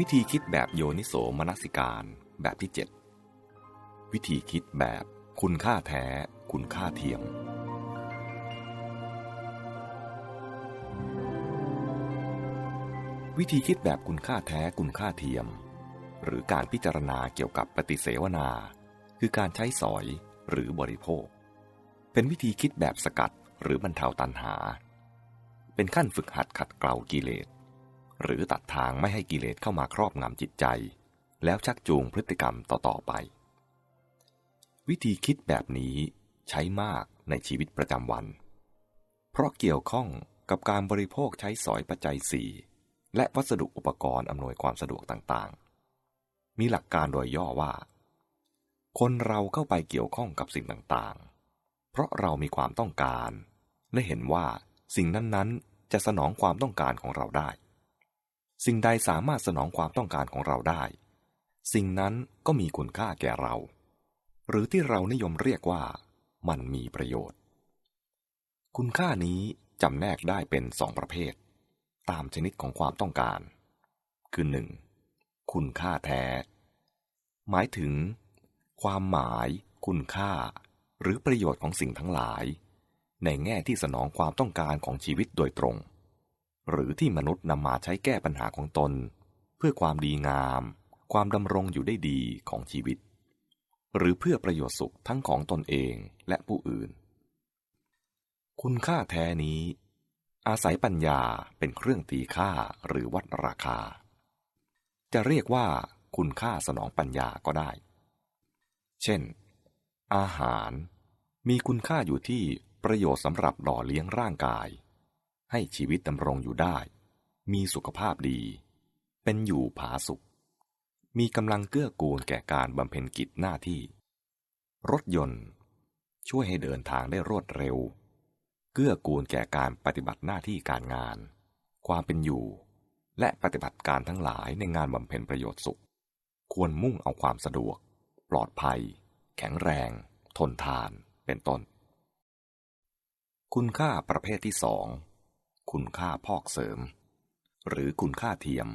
วิธีคิดแบบโยนิโสมนสิการแบบที่ 7 วิธีคิดแบบคุณค่าแท้ คุณค่าเทียม วิธีคิดแบบคุณค่าแท้คุณค่าเทียม หรือการพิจารณาเกี่ยวกับปฏิเสวนา คือการใช้สอยหรือบริโภค เป็นวิธีคิดแบบสกัดหรือบรรเทาตันหา เป็นขั้นฝึกหัดขัดเกลากิเลส หรือตัดทางไม่ให้กิเลสเข้ามาครอบงำจิตใจ แล้วชักจูงพฤติกรรมต่อ ๆ ไป วิธีคิดแบบนี้ใช้มากในชีวิตประจำวัน เพราะเกี่ยวข้องกับการบริโภคใช้สอยปัจจัยสี่และวัสดุอุปกรณ์อำนวยความสะดวกต่างๆ มีหลักการโดยย่อว่า คนเราเข้าไปเกี่ยวข้องกับสิ่งต่างๆ เพราะเรามีความต้องการ และเห็นว่าสิ่งนั้นๆ จะสนองความต้องการของเราได้ สิ่งใดสามารถสนองความต้องการของเราได้ สิ่งนั้นก็มีคุณค่าแก่เรา หรือที่เรานิยมเรียกว่า มันมีประโยชน์ คุณค่านี้จำแนกได้เป็นสองประเภท ตามชนิดของความต้องการ คือหนึ่งคุณค่าแท้ หมายถึง ความหมาย คุณค่า หรือประโยชน์ของสิ่งทั้งหลาย ในแง่ที่สนองความต้องการของชีวิตโดยตรง หรือที่มนุษย์นำมาใช้แก้ปัญหาของตน เพื่อความดีงาม ความดำรงอยู่ได้ดีของชีวิต หรือเพื่อประโยชน์สุขทั้งของตนเองและผู้อื่น คุณค่าแท้นี้ อาศัยปัญญาเป็นเครื่องตีค่าหรือวัดราคา จะเรียกว่าคุณค่าสนองปัญญาก็ได้ เช่น อาหารมีคุณค่าอยู่ที่ประโยชน์สำหรับหล่อเลี้ยงร่างกาย ให้ชีวิตดำรงอยู่ได้ มีสุขภาพดี เป็นอยู่ผาสุข มีกำลังเกื้อกูลแก่การบำเพ็ญกิจหน้าที่ รถยนต์ ช่วยให้เดินทางได้รวดเร็ว เกื้อกูลแก่การปฏิบัติหน้าที่การงาน ความเป็นอยู่ และปฏิบัติการทั้งหลายในงานบำเพ็ญประโยชน์สุข ควรมุ่งเอาความสะดวก ปลอดภัย แข็งแรง ทนทาน เป็นต้น คุณค่าประเภทที่สอง คุณค่าพอกเสริม หรือคุณค่าเทียม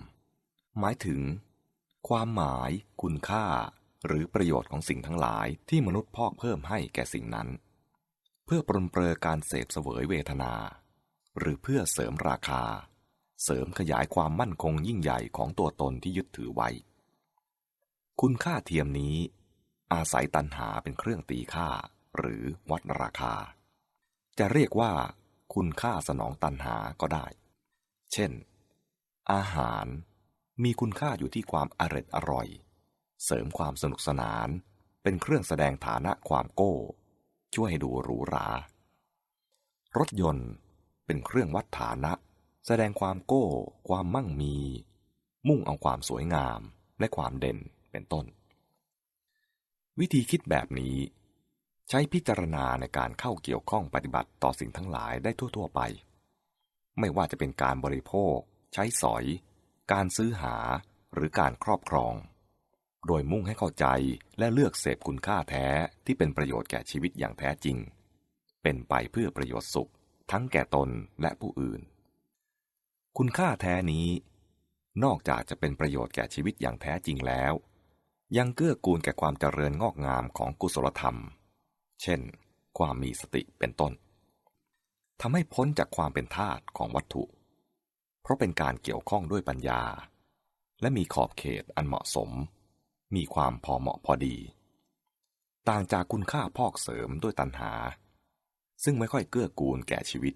หมายถึง ความหมาย คุณค่า หรือประโยชน์ของสิ่งทั้งหลายที่มนุษย์พอกเพิ่มให้แก่สิ่งนั้น เพื่อปรนเปรอการเสพเสวยเวทนา หรือเพื่อเสริมราคา เสริมขยายความมั่นคงยิ่งใหญ่ของตัวตนที่ยึดถือไว้ คุณค่าเทียมนี้ อาศัยตันหาเป็นเครื่องตีค่า หรือวัดราคาจะเรียกว่า คุณค่าสนองตันหาก็ได้ เช่น อาหารมีคุณค่าอยู่ที่ความอร็ดอร่อย เสริมความสนุกสนาน เป็นเครื่องแสดงฐานะความโก้ ช่วยให้ดูหรูหรา รถยนต์เป็นเครื่องวัดฐานะ แสดงความโก้ ความมั่งมี มุ่งเอาความสวยงามและความเด่นเป็นต้น วิธีคิดแบบนี้ ใช้พิจารณาในการเข้าเกี่ยวข้องปฏิบัติต่อสิ่งทั้งหลายได้ทั่ว ๆ ไป ไม่ว่าจะเป็นการบริโภค ใช้สอย การซื้อหาหรือการครอบครอง โดยมุ่งให้เข้าใจและเลือกเสพคุณค่าแท้ที่เป็นประโยชน์แก่ชีวิตอย่างแท้จริง เป็นไปเพื่อประโยชน์สุข ทั้งแก่ตนและผู้อื่น คุณค่าแท้นี้ นอกจากจะเป็นประโยชน์แก่ชีวิตอย่างแท้จริงแล้ว ยังเกื้อกูลแก่ความเจริญงอกงามของกุศลธรรม เช่น ความมีสติเป็นต้นทำให้พ้นจากความเป็นทาตุของวัตถุ เพราะเป็นการเกี่ยวข้องด้วยปัญญา และมีขอบเขตอันเหมาะสม มีความพอเหมาะพอดี ต่างจากคุณค่าพอกเสริมด้วยตัณหา ซึ่งไม่ค่อยเกื้อกูลแก่ชีวิต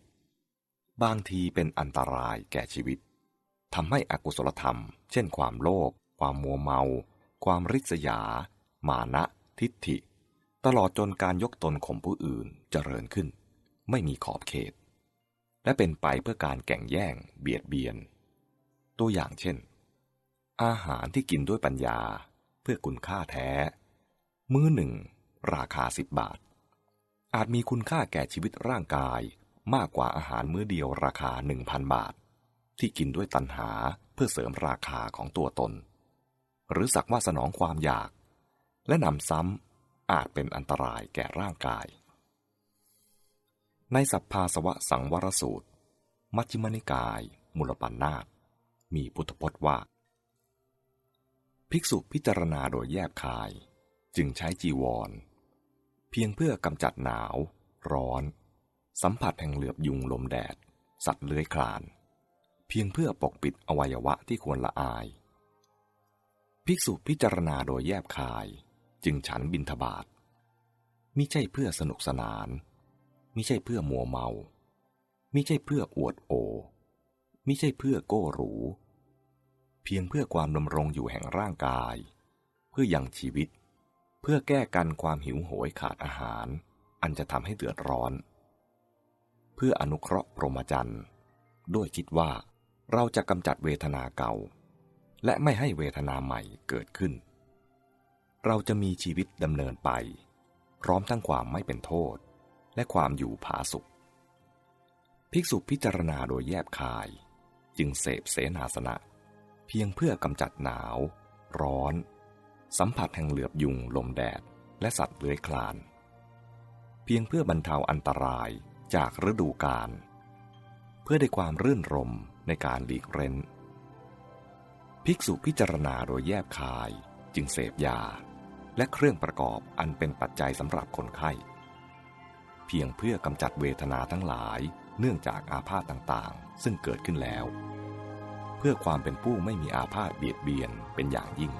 บางทีเป็นอันตรายแก่ชีวิตทำให้อกุศลธรรม เช่นความโลภความมัวเมา ความริษยา มานะ ทิฏฐิ ตลอดจนการยกตนข่มผู้อื่นเจริญขึ้น ไม่มีขอบเขต และเป็นไปเพื่อการแก่งแย่ง เบียดเบียน ตัวอย่างเช่น อาหารที่กินด้วยปัญญาเพื่อคุณค่าแท้ มื้อหนึ่ง ราคาสิบบาท อาจมีคุณค่าแก่ชีวิตร่างกายมากกว่าอาหารมื้อเดียวราคาหนึ่งพันบาท ที่กินด้วยตัณหาเพื่อเสริมราคาของตัวตน หรือสักว่าสนองความอยาก และนำซ้ำ อาจเป็นอันตรายแก่ร่างกาย ในสัพพาสวะสังวรสูตร มัชฌิมนิกาย มุลปันนาตมีพุทธพจน์ว่า ภิกษุพิจารณาโดยแยบคาย จึงใช้จีวร เพียงเพื่อกำจัดหนาว ร้อน สัมผัสแห่งเหลือบยุงลมแดด สัตว์เลื้อยคลาน เพียงเพื่อปกปิดอวัยวะที่ควรละอาย ภิกษุพิจารณาโดยแยบคาย จึงฉันบินทบาทมิใช่เพื่อสนุกสนานมิใช่เพื่อมัวเมามิใช่เพื่ออวดโอมิใช่เพื่อโก้หรู เพียงเพื่อความดำรงอยู่แห่งร่างกาย เพื่อยังชีวิต เพื่อแก้กันความหิวโหยขาดอาหาร อันจะทำให้เดือดร้อน เพื่ออนุเคราะห์พรหมจรรย์ด้วยคิดว่าเราจะกำจัดเวทนาเก่า และไม่ให้เวทนาใหม่เกิดขึ้น เราจะมีชีวิตดำเนินไป พร้อมทั้งความไม่เป็นโทษ และความอยู่ผาสุข ภิกษุพิจารณาโดยแยบคาย จึงเสพเสนาสนะ เพียงเพื่อกำจัดหนาว ร้อน สัมผัสแห่งเหลือบยุงลมแดด และสัตว์เลื้อยคลาน เพียงเพื่อบรรเทาอันตรายจากฤดูกาลเพื่อได้ความรื่นรมในการหลีกเร้น ภิกษุพิจารณาโดยแยบคายจึงเสพยา และเครื่องประกอบอันเป็นปัจจัยสำหรับคนไข้ เพียงเพื่อกำจัดเวทนาทั้งหลายเนื่องจากอาพาธต่างๆ ซึ่งเกิดขึ้นแล้ว เพื่อความเป็นผู้ไม่มีอาพาธเบียดเบียนเป็นอย่างยิ่ง